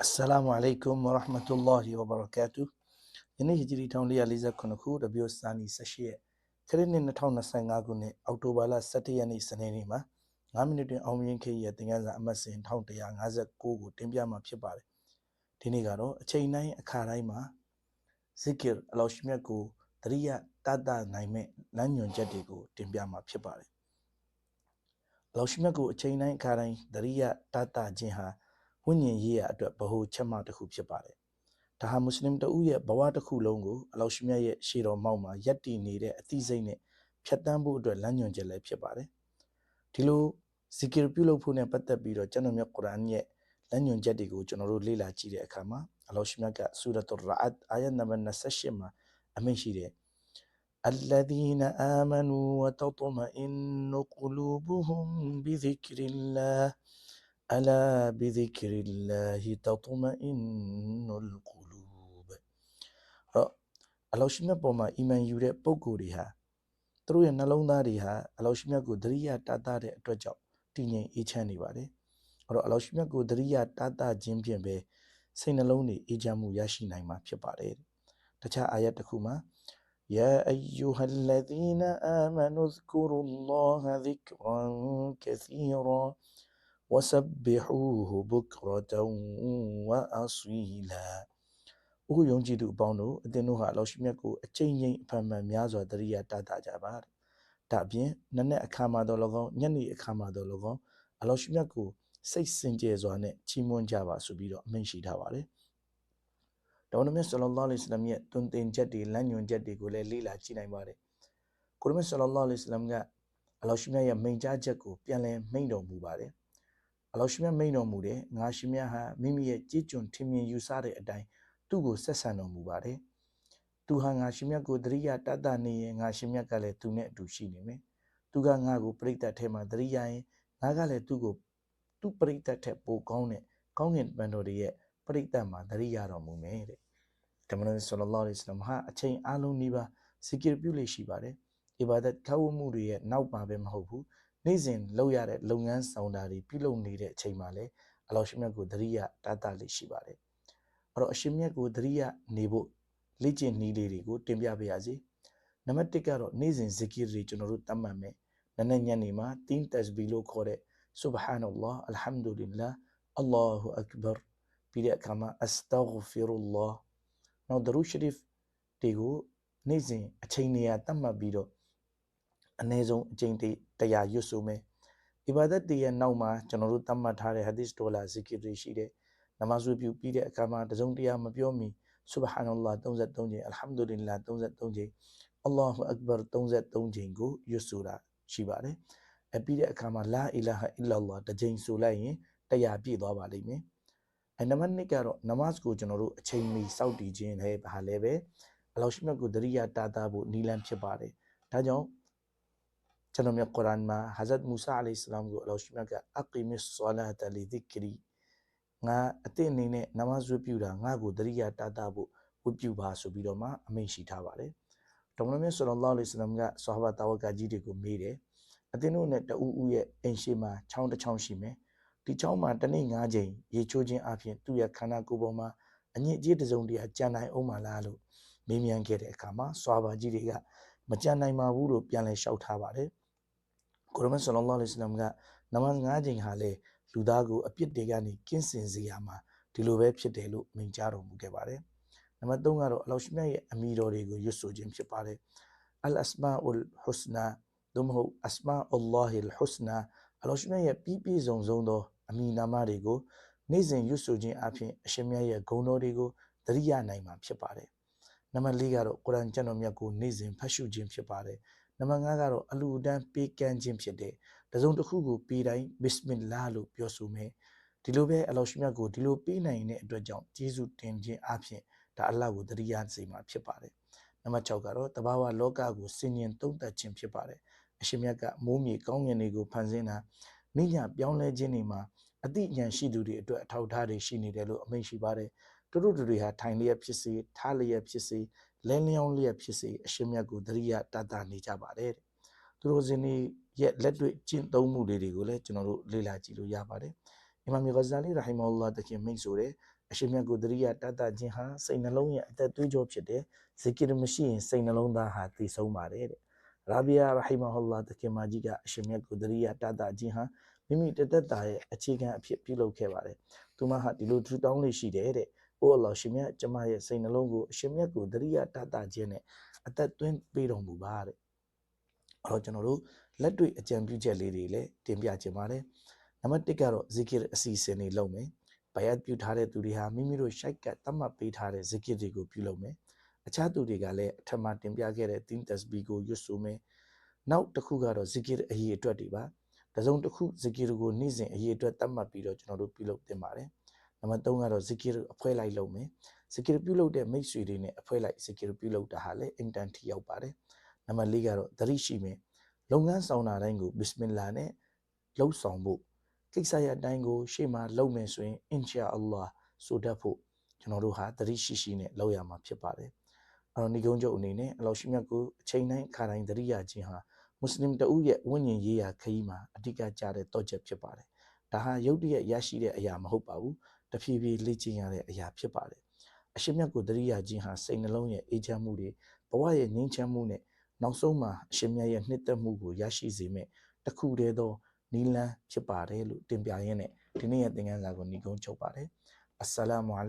Assalamu alaikum wa rahmatullahi wa barakatuh ယနေ့ဟီဂျရီ1448ခုတပြိုစံနီ18ရက်ခရစ်နှစ်2025ခုနှစ်အောက်တိုဘာလ17ရက်နေ့စနေနေ့မှာ9မိနစ်တွင်အောင်မြင်ခေရဲ့သင်ခန်းစာအမှတ်စဉ်1159ကိုတင်ပြမှာဖြစ်ပါတယ်ဒီနေ့ကတော့အချိန်တိုင်းအခါတိုင်းမှာဇီကီအလောရှမြတ်ကိုတရိယတတနိုင်မဲ့လမ်းညွန်ချက်တွေကိုတင်ပြမှာဖြစ်ပါတယ်အလောရှမြတ်ကိုအချိန်တိုင်းအခါတိုင်းတရိယတတခြင်းဟာ ဝိညာဉ်ရေးရအတွက်ဗဟိုချက်မှတစ်ခုဖြစ်ပါတယ်ဒါဟာမွတ်စလင်တဦးရဲ့ဘဝတစ်ခုလုံးကိုအလောရှိမြတ်ရဲ့ရှေတော်မောက်မှာယက်တည်နေတဲ့အသိစိတ်နဲ့ဖြတ်တန်းဖို့အတွက်လမ်းညွှန်ချက်လည်းဖြစ်ပါတယ်ဒီလိုဇီကီရ်ပြုလုပ်ဖို့ ਨੇ ပတ်သက်ပြီးတော့ကျွန်တော်မြတ်ကုရ်အာန်ရဲ့လမ်းညွှန်ချက်တွေကိုကျွန်တော်တို့လေ့လာကြည့်တဲ့အခါမှာအလောရှိမြတ်ကဆူရတ်အရာအတ်အာယတ်နံပါတ်28မှာအမိန့်ရှိတယ်အလ္လာဒီနာအာမနူဝတတမအင်နူကူလူဘူဟွမ်ဘီဇီကရီလ္လာဟ် ألا بذكر الله تطمئن القلوب တော့အလောရှိမြတ်ပေါ်မှာအီမန်ယူတဲ့ပုံကိုယ်တွေဟာသူတို့ရဲ့နှလုံးသားတွေဟာအလောရှိမြတ်ကိုသတိရတာတာတဲ့အတွက်ကြောင့်တည်ငြိမ်အေးချမ်းနေပါတယ်အဲ့တော့အလောရှိမြတ်ကိုသတိရတာတာခြင်းဖြင့်ပဲစိတ်နှလုံးတွေအေးချမ်းမှုရရှိနိုင်မှာဖြစ်ပါတယ်တခြားအာယတ်တစ်ခုမှာ يا أيها الذين آمنوا اذكروا الله ذكرا كثيرا وسبحوه بكرة وأصيلا ဥယုံကြည်သူအပေါင်းတို့အသင်တို့ဟာအလောရှိမြတ်ကိုအချိန်ချင်းအဖန်မှန်များစွာတရိယာတတ်တာကြပါတဲ့။ဒါအပြင်နက်နက်အခါမှာတော့၎င်းညနေအခါမှာတော့၎င်းအလောရှိမြတ်ကိုစိတ်စင်ကြယ်စွာနဲ့ချီးမွမ်းကြပါဆိုပြီးတော့အမိန့်ရှိထားပါတယ်။တော်နမဆလလောလ္လဟ်အလัยဟိဝါစလမ်ရဲ့တွင်တင်ချက်တွေလမ်းညွှန်ချက်တွေကိုလည်းလေ့လာကြည့်နိုင်ပါတယ်။ကိုရမဆလလောလ္လဟ်အလัยဟိဝါစလမ်ကအလောရှိမြတ်ရဲ့မိန့်ကြားချက်ကိုပြန်လည်မိန့်တော်မူပါတယ်။ အလောရှိမြတ်မိန့်တော်မူတဲ့ငါရှိမြတ်ဟာမိမိရဲ့ကြည်ကျွန်ထင်မြင်ယူဆတဲ့အတိုင်းသူ့ကိုဆက်ဆံတော်မူပါတယ်။သူဟာငါရှင်မြတ်ကိုတရိယာတတ်တာနေရင်ငါရှင်မြတ်ကလည်းသူနဲ့အတူရှိနေမယ်။သူကငါကိုပြိတ္တထဲမှာတရိယာရင်ငါကလည်းသူ့ကိုသူ့ပြိတ္တထက်ပိုကောင်းတဲ့ကောင်းကင်ဘန်တော်တွေရဲ့ပြိတ္တမှာတရိယာတော်မူမယ်တဲ့။တမန်တော်ဆလလောလ္လဟ်အလိုင်းဝါဆလမ်ဟာအချိန်အလုံးကြီးပါဇီကီပြုလေရှိပါတယ်။အီဘာဒတ်ထောက်ဝမှုတွေရဲ့နောက်မှာပဲမဟုတ်ဘူး။ နေ့စဉ်လုပ်ရတဲ့လုပ်ငန်းဆောင်တာတွေပြုလုပ်နေတဲ့အချိန်မှာလည်းအလောရှိမြတ်ကိုတရိယာတတ်တာလေးရှိပါတယ်။အဲ့တော့အရှင်မြတ်ကိုသတိရနေဖို့လေ့ကျင့်နည်းလေးတွေကိုတင်ပြပါရစေနံပါတ်1ကတော့နေ့စဉ်ဇီကီတွေကျွန်တော်တို့တတ်မှတ်မယ်နည်းနည်းညနေမှာတင်းတက်ဘီလို့ခေါ်တဲ့ subhanallah alhamdulillah allahu akbar ပြီးတဲ့အခါမှာ astaghfirullah နောက်ဒရုရှရီဖ်တွေကိုနေ့စဉ်အချိန်နေရာတတ်မှတ်ပြီးတော့ အနည်းဆုံးအချိန်တရားရွတ်ဆိုမယ်အီဘာဒတ်တွေရဲ့နောက်မှာကျွန်တော်တို့တတ်မှတ်ထားတဲ့ hadith ဒေါ်လာဇီကီတွေရှိတယ်နမဇ်ပြုပြီးတဲ့အခါမှာတစုံတရာမပြောမီ subhanallah 33ချိန် alhamdulillah 33ချိန် allahu akbar 33ချိန်ကိုရွတ်ဆိုတာရှိပါတယ်အပြီးတဲ့အခါမှာ la ilaha illallah တစ်ချိန်ဆိုလိုက်ရင်တရားပြည့်သွားပါလိမ့်မယ်အဲနံပါတ်2ကတော့နမတ်ကိုကျွန်တော်တို့အချိန်မီစောင့်တည်ခြင်းလည်းဘာလဲပဲအလောရှိမြတ်ကိုတရိယာတာတာဖို့နီလန်ဖြစ်ပါတယ်ဒါကြောင့် ကျွန်တော်မြတ်ကုရ်အာန်မှာဟာဇတ်မူဆာအလိုင်စလမ်ကိုအလောရှိမြတ်ကအကီမစ်ဆလာတလီဒီကရီငါအစ်အနေနဲ့နမဇ်ဝတ်ပြုတာငါ့ကိုတရိယာတာတာဖို့ဝတ်ပြုပါဆိုပြီးတော့မှအမိန့်ရှိထားပါတယ်။ဒေါမလမြတ်ဆလလောလ္လဟ်အလိုင်းဝါဆလမ်ကဆာဟာဘတာဝကကြီးတွေကိုမေးတယ်။အသင်တို့နဲ့တအူးဦးရဲ့အိမ်ရှိမှာချောင်းတစ်ချောင်းရှိမယ်။ဒီချောင်းမှာတစ်နေ့၅ချိန်ရေချိုးခြင်းအပြင်သူ့ရဲ့ခန္ဓာကိုယ်ပေါ်မှာအညစ်အကြေးတစုံတရာကြံနိုင်အောင်မလားလို့မေးမြန်းခဲ့တဲ့အခါမှာဆွာဘာကြီးတွေကမကြံနိုင်ပါဘူးလို့ပြန်လည်လျှောက်ထားပါတယ်။ ကိုရမန်ဆလလောလ္လဟ်အလိုင်းဝါဆလမ်ကနမတ်၅ချိန်ဟာလေလူသားကိုအပြစ်တွေကနေကင်းစင်စေရမှာဒီလိုပဲဖြစ်တယ်လို့မိန့်ကြားတော်မူခဲ့ပါတယ်။နံပါတ်3ကတော့အလောရှိမြတ်ရဲ့အမီတော်တွေကိုရွတ်ဆိုခြင်းဖြစ်ပါတယ်။အလ်အစမာအူလ်ဟုစနာသို့မဟုတ်အစမာအလ္လာဟီလ်ဟုစနာအလောရှိမြတ်ရဲ့ပြည့်ပြည့်စုံစုံသောအမီနာမတွေကိုနေ့စဉ်ရွတ်ဆိုခြင်းအပြင်အရှင်မြတ်ရဲ့ဂုဏ်တော်တွေကိုသတိရနိုင်မှာဖြစ်ပါတယ်။နံပါတ်4ကတော့ကုရ်အာန်ကျမ်းတော်မြတ်ကိုနေ့စဉ်ဖတ်ရှုခြင်းဖြစ်ပါတယ်။ နံပါတ်5ကတော့အလူအတန်းပေးကမ်းခြင်းဖြစ်တယ်တစုံတစ်ခုကိုပေးတိုင်းဘစ်မင်လာလို့ပြောဆိုမယ်ဒီလိုပဲအလောရှိမြတ်ကိုဒီလိုပေးနိုင်တဲ့အတွက်ကြောင့်ကျေးဇူးတင်ခြင်းအပြင်ဒါအလ္လာဟ်ကိုတရိယာစေမှာဖြစ်ပါတယ်နံပါတ်6ကတော့တဘာဝလောကကိုစင်ញင်သုံးသပ်ခြင်းဖြစ်ပါတယ်အရှင်မြတ်ကမိုးမြေကောင်းကင်တွေကိုဖန်ဆင်းတာနိညာပြောင်းလဲခြင်းတွေမှာအတိအဉာဏ်ရှိသူတွေအတွက်အထောက်အထားတွေရှိနေတယ်လို့အမိန့်ရှိပါတယ်သူတို့တွေဟာထိုင်လျက်ဖြစ်စေထားလျက်ဖြစ်စေ လဲလျောင်းလျက်ဖြစ်စေအရှင်မြတ်ကိုတရိယာတတ်တာနေကြပါတယ်တဲ့သူတို့စင်ရဲ့လက်တွေ့ကျင့်သုံးမှုတွေတွေကိုလည်းကျွန်တော်တို့လေ့လာကြည့်လို့ရပါတယ်အီမာမ်ဂဇာလီရဟီမဟူလာတခင်မိတ်ဆိုတယ်အရှင်မြတ်ကိုတရိယာတတခြင်းဟာစိတ်နှလုံးရဲ့အသက်သွေးကြောဖြစ်တယ်ဇီကရမရှိရင်စိတ်နှလုံးသားဟာတည်ဆုံးပါတယ်တဲ့ရာဘီယာရဟီမဟူလာတခင်မကြီးကအရှင်မြတ်ကိုတရိယာတတခြင်းဟာမိမိတသက်တာရဲ့အခြေခံအဖြစ်ပြုလုပ်ခဲ့ပါတယ်သူမဟာဒီလိုထူတောင်းလေးရှိတယ်တဲ့ အိုအလ္လာဟ်ရှင်မြတ်ကျမရဲ့စိတ်နှလုံးကိုအရှင်မြတ်ကိုတရိယာတတခြင်းနဲ့အသက်သွင်းပေးတော်မူပါတဲ့အဲ့တော့ကျွန်တော်တို့လက်တွေ့အကြံပြုချက်လေးတွေလည်းတင်ပြခြင်းပါတယ်နံပါတ်1ကတော့ဇီကရအစီအစဉ်တွေလုပ်မယ်ဘယတ်ပြုထားတဲ့သူတွေဟာမိမိတို့ရှိုက်ကတတ်မှတ်ပေးထားတဲ့ဇီကရတွေကိုပြုလုပ်မယ်အခြားသူတွေကလည်းအထက်မှာတင်ပြခဲ့တဲ့တင်းတက်စဘီကိုရွတ်ဆိုမယ်နောက်တစ်ခုကတော့ဇီကရအရေးအတွက်တွေပါတစုံတစ်ခုဇီကရကိုနေ့စဉ်အရေးအတွက်တတ်မှတ်ပြီးတော့ကျွန်တော်တို့ပြုလုပ်တင်ပါတယ် နံပါတ်3ကတော့ဇီကရအဖွဲလိုက်လုပ်မယ်ဇီကရပြုလုပ်တဲ့မိတ်ဆွေတွေနဲ့အဖွဲလိုက်ဇီကရပြုလုပ်တာဟာလည်းအင်တန်ထိရောက်ပါတယ်နံပါတ်4ကတော့သတိရှိမယ်လုပ်ငန်းဆောင်တာတိုင်းကိုဘစ်မင်လာနဲ့လှုပ်ဆောင်ဖို့ကိစ္စရအတိုင်းကို ရှေ့မှာလုပ်မယ်ဆိုရင်အင်ရှာအလ္လာဆိုတတ်ဖို့ကျွန်တော်တို့ဟာသတိရှိရှိနဲ့လုပ်ရမှာဖြစ်ပါတယ်အဲ့တော့ဒီကုန်းချုပ်အနေနဲ့အလောရှိမြတ်ကိုအချိန်တိုင်းအခါတိုင်းသတိရခြင်းဟာမွတ်စလင်တဦးရဲ့ဝိညာဉ်ရေးရာခရီးမှာအဓိကကြတဲ့တော့ချက်ဖြစ်ပါတယ်ဒါဟာရုပ်တရက်ရရှိတဲ့အရာမဟုတ်ပါဘူး တဖြည်းဖြည်းလေ့ကျင့်ရတဲ့အရာဖြစ်ပါတယ်အရှင်မြတ်ကိုသတိရခြင်းဟာစိတ်နှလုံးရဲ့အေးချမ်းမှုတွေဘဝရဲ့ငြိမ်းချမ်းမှုနဲ့နောက်ဆုံးမှာအရှင်မြတ်ရဲ့နှစ်သက်မှုကိုရရှိစေမဲ့တစ်ခုတည်းသောနီလန်းဖြစ်ပါတယ်လို့တင်ပြရင်းနဲ့ဒီနေ့ရဲ့သင်ခန်းစာကိုညီကုန်းချုပ်ပါတယ်အစ္စလာမုအ